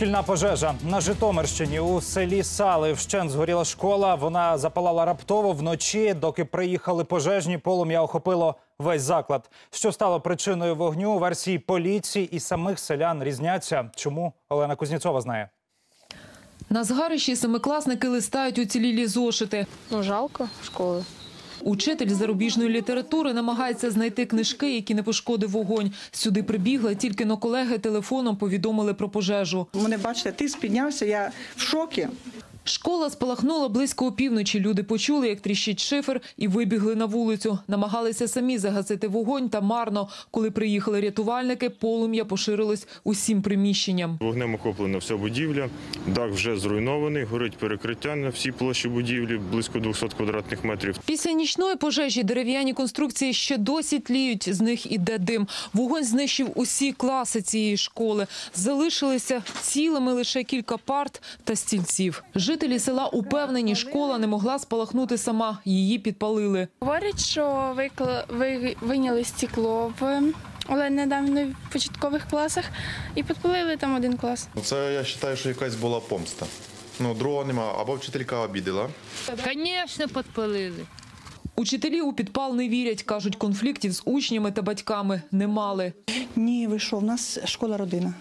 Шкільна пожежа на Житомирщині у селі Сали вщент згоріла школа. Вона запалала раптово вночі. Доки приїхали пожежні, полум'я охопило весь заклад. Що стало причиною вогню? Версії поліції і самих селян різняться. Чому Олена Кузнєцова знає? На згарищі семикласники листають уцілілі зошити. Ну, жалко школи. Учитель зарубіжної літератури намагається знайти книжки, які не пошкодив вогонь. Сюди прибігли, тільки но колеги телефоном повідомили про пожежу. Мене бачите, ти піднявся, я в шокі. Школа спалахнула близько опівночі. Люди почули, як тріщить шифер, і вибігли на вулицю. Намагалися самі загасити вогонь, та марно. Коли приїхали рятувальники, полум'я поширилось усім приміщенням. Вогнем охоплена вся будівля, дах вже зруйнований, горить перекриття на всій площі будівлі, близько 200 квадратних метрів. Після нічної пожежі дерев'яні конструкції ще досі тліють. З них іде дим. Вогонь знищив усі класи цієї школи. Залишилися цілими лише кілька парт та стільців. Жителі села упевнені, школа не могла спалахнути сама. Її підпалили. Говорять, що викла... ви... стекло в але недавно в початкових класах і підпалили там один клас. Ну, Це я вважаю, що якась була помста. Ну, другого нема, або вчителька обідала. Звісно, підпалили. Учителі у підпал не вірять. Кажуть, конфліктів з учнями та батьками не мали. Ні, ви що, в нас школа родина.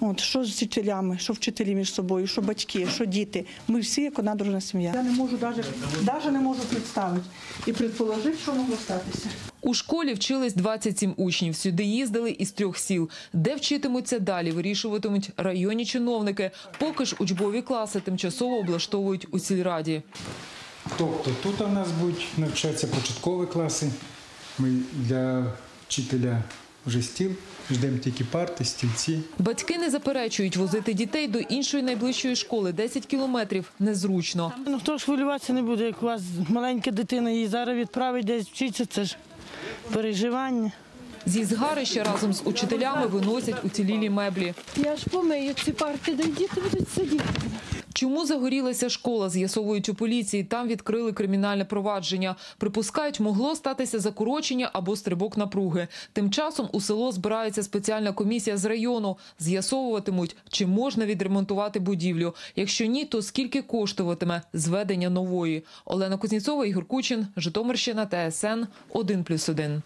От, що з вчителями, що вчителі між собою, що батьки, що діти. Ми всі як одна дружна сім'я. Я не можу навіть, навіть не можу представити і предположити, що могло статися. У школі вчились 27 учнів. Сюди їздили із трьох сіл. Де вчитимуться далі, вирішуватимуть районні чиновники. Поки ж учбові класи тимчасово облаштовують у сільраді. Тобто тут у нас будуть навчатися початкові класи. Ми для вчителя вже стіл, ждемо тільки парти, стільці. Батьки не заперечують, возити дітей до іншої найближчої школи 10 кілометрів незручно. Ну хто ж хвилюватися не буде, як у вас маленька дитина її зараз відправить десь вчитися, це ж переживання. Зі згарища разом з учителями виносять уцілілі меблі. Я ж помию ці парки, де діти будуть сидіти. Чому загорілася школа, з'ясовують у поліції. Там відкрили кримінальне провадження. Припускають, могло статися закорочення або стрибок напруги. Тим часом у село збирається спеціальна комісія з району. З'ясовуватимуть, чи можна відремонтувати будівлю. Якщо ні, то скільки коштуватиме зведення нової. Олена Кузнєцова, Ігор Кучин, Житомирщина, ТСН 1+,1.